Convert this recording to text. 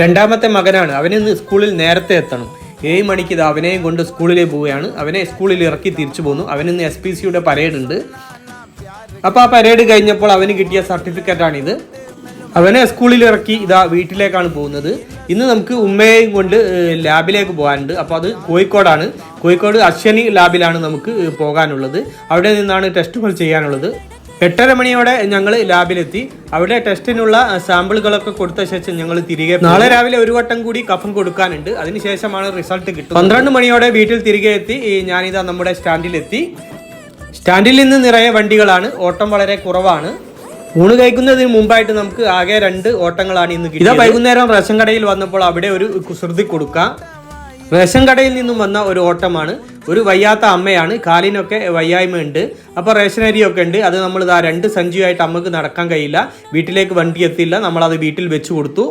രണ്ടാമത്തെ മകനാണ്. അവന് ഇന്ന് സ്കൂളിൽ നേരത്തെ എത്തണം. ഏഴ് മണിക്ക് ഇത് അവനെയും കൊണ്ട് സ്കൂളിലേ പോവുകയാണ്. അവനെ സ്കൂളിൽ ഇറക്കി തിരിച്ചു പോന്നു. അവനിന്ന് എസ് പി സിയുടെ പരേഡ് ഉണ്ട്. അപ്പോൾ ആ പരേഡ് കഴിഞ്ഞപ്പോൾ അവന് കിട്ടിയ സർട്ടിഫിക്കറ്റാണിത് അവനെ സ്കൂളിൽ ഇറക്കി ഇതാ വീട്ടിലേക്കാണ് പോകുന്നത്. ഇന്ന് നമുക്ക് ഉമ്മയെയും കൊണ്ട് ലാബിലേക്ക് പോകാനുണ്ട്. അപ്പോൾ അത് കോഴിക്കോടാണ്. കോഴിക്കോട് അശ്വനി ലാബിലാണ് നമുക്ക് പോകാനുള്ളത്. അവിടെ നിന്നാണ് ടെസ്റ്റുകൾ ചെയ്യാനുള്ളത്. എട്ടര മണിയോടെ ഞങ്ങൾ ലാബിലെത്തി. അവിടെ ടെസ്റ്റിനുള്ള സാമ്പിളുകളൊക്കെ കൊടുത്ത ശേഷം ഞങ്ങൾ തിരികെ നാളെ രാവിലെ ഒരു വട്ടം കൂടി കഫം കൊടുക്കാനുണ്ട്. അതിനുശേഷമാണ് റിസൾട്ട് കിട്ടുന്നത്. പന്ത്രണ്ട് മണിയോടെ വീട്ടിൽ തിരികെ എത്തി. ഞാനിതാ നമ്മുടെ സ്റ്റാൻഡിലെത്തി. സ്റ്റാൻഡിൽ നിന്ന് നിറയെ വണ്ടികളാണ്. ഓട്ടം വളരെ കുറവാണ്. ഊണ് കഴിക്കുന്നതിന് മുമ്പായിട്ട് നമുക്ക് ആകെ രണ്ട് ഓട്ടങ്ങളാണ് ഇന്ന് കിട്ടിയത്. ഇതാ വൈകുന്നേരം റേഷൻ കടയിൽ വന്നപ്പോൾ അവിടെ ഒരു കുസൃതി കൊടുക്കാം. റേഷൻ കടയിൽ നിന്നും വന്ന ഒരു ഓട്ടമാണ്. ഒരു വയ്യാത്ത അമ്മയാണ്. കാലിനൊക്കെ വയ്യായ്മ ഉണ്ട് അപ്പോൾ റേഷൻ അരിയൊക്കെ ഉണ്ട്. അത് നമ്മൾ ഇതാ രണ്ട് സഞ്ചിയായിട്ട് അമ്മയ്ക്ക് നടക്കാൻ കഴിയില്ല. വീട്ടിലേക്ക് വണ്ടി എത്തിയില്ല. നമ്മളത് വീട്ടിൽ വെച്ച് കൊടുത്തു.